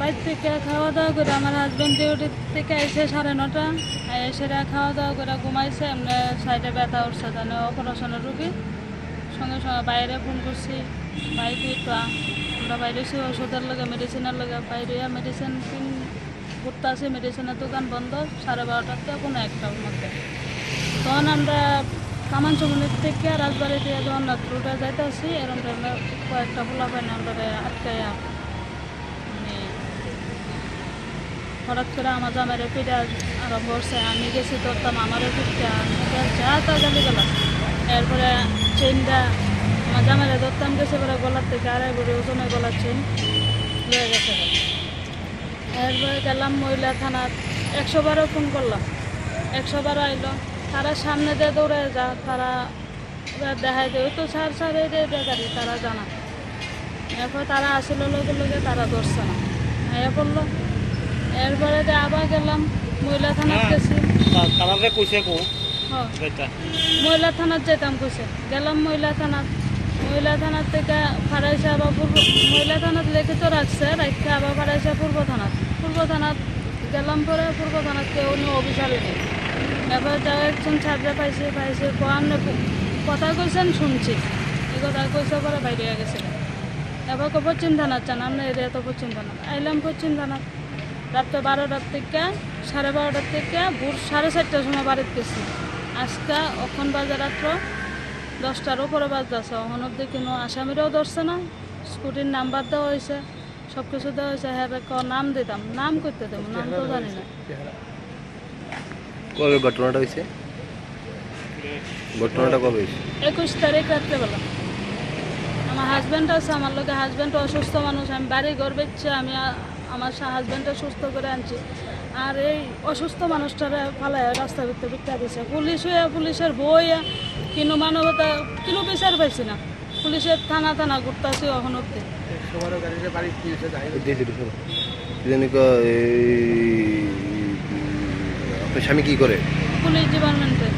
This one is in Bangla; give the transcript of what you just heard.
বাইর থেকে খাওয়া দাওয়া করে আমার হাজব্যান্ড ডিউটি থেকে এসে সাড়ে নটা এসে খাওয়া দাওয়া করে ঘুমাইছে। এমনি সাইডে ব্যথা উঠছে জানে অপারেশনের রুগী। সঙ্গে সঙ্গে বাইরে ফোন করছি বাইরে। আমরা বাইরে ওষুধের লগে মেডিসিনের লগে বাইরে মেডিসিন কিন ঘুরতে আসি মেডিসিনের দোকান বন্ধ, সাড়ে বারোটার থেকে কোনো একটার মধ্যে। তখন আমরা কামান চমনির থেকে রাজবাড়ি যখন রুটে যাইতে আসি এরকম কয়েকটা ফুলা পাই না আমরা আটকাইয়া হঠাৎ করে আমার জামাইরে পিঠা আরম্ভ করছে আমি গেছি, ধরতাম আমারও পিঠা যা তা গালি গেল এরপরে চেনটা আমার জামাইরে ধরতাম, গেছে পরে গলার থেকে আড়াই বড়ি ওজনে গলার চেন লয়ে গেছে। এরপরে গেলাম মহিলা থানার একশো বারো ফোন করলাম। একশো বারো আইলো, তারা সামনে দিয়ে দৌড়ে যা, তারা দেখাই দেয় তো সার সার, এই গাড়ি তারা জানা। এরপর তারা আসলে, লগে লগে তারা ধরছে না। আয়া পড়ল এরপরে দিয়ে আবার গেলাম মহিলা থানার গেছি। তারারে কইছে কো? হ্যাঁ মহিলা থানার যেতাম কইছে। গেলাম মহিলা থানার মহিলা থানার থেকে ফারাইছে আবার পূর্ব মহিলা থানার লিখিত রাখছে রাখতে আবার ফারাইছে পূর্ব থানার পূর্ব থানার গেলাম পরে পূর্ব থানার কেউ অন্য অফিসারই নেই এবার যাও একজন ছাত্র পাইছে পাইছে কোয়ান্ন কথা কইছেন শুনছি। এই কথা কইছে পরে বাইরে গেছে। এবার কো পশ্চিম থানার চান আমরা এরিয়া তো পশ্চিম থানা আইলাম পশ্চিম থানার রাত্রে বারোটার থেকে সাড়ে বারোটার থেকে ভোর সাড়ে চারটার সময় বাড়িতে গেছি। আজকে অখন বাজে রাত্র দশটার উপরে বাজতেছে অহন অব্দি কোনো আসামিরাও ধরছে না স্কুটির নাম্বার দেওয়া হয়েছে সব কিছু দেওয়া হয়েছে। হ্যাঁ ক নাম দিতাম। নাম করতে দেবো নাম তো জানি না। কবে ঘটনাটা হয়েছে? ঘটনাটা কবে হয়েছে? একুশ তারিখ রাত্রেবেলা। আমার হাজব্যান্ড আছে আমার লোকে হাজব্যান্ড অসুস্থ মানুষ আমি বাড়ি ঘর বেচছে আমি আমার হাজব্যান্ডটা সুস্থ করে আনছি আর এই অসুস্থ মানুষটারে ফালায় রাস্তা ভিতরে ভিক্ষা দিছে পুলিশ হয়ে পুলিশের বই কিন্তু মানবতা কিন্তু বিচার পাইছি না পুলিশের থানা থানা ঘুরতেছি অহন অব্দি দিয়েছে দিয়েছে স্বামী কি করে পুলিশ ডিপার্টমেন্টে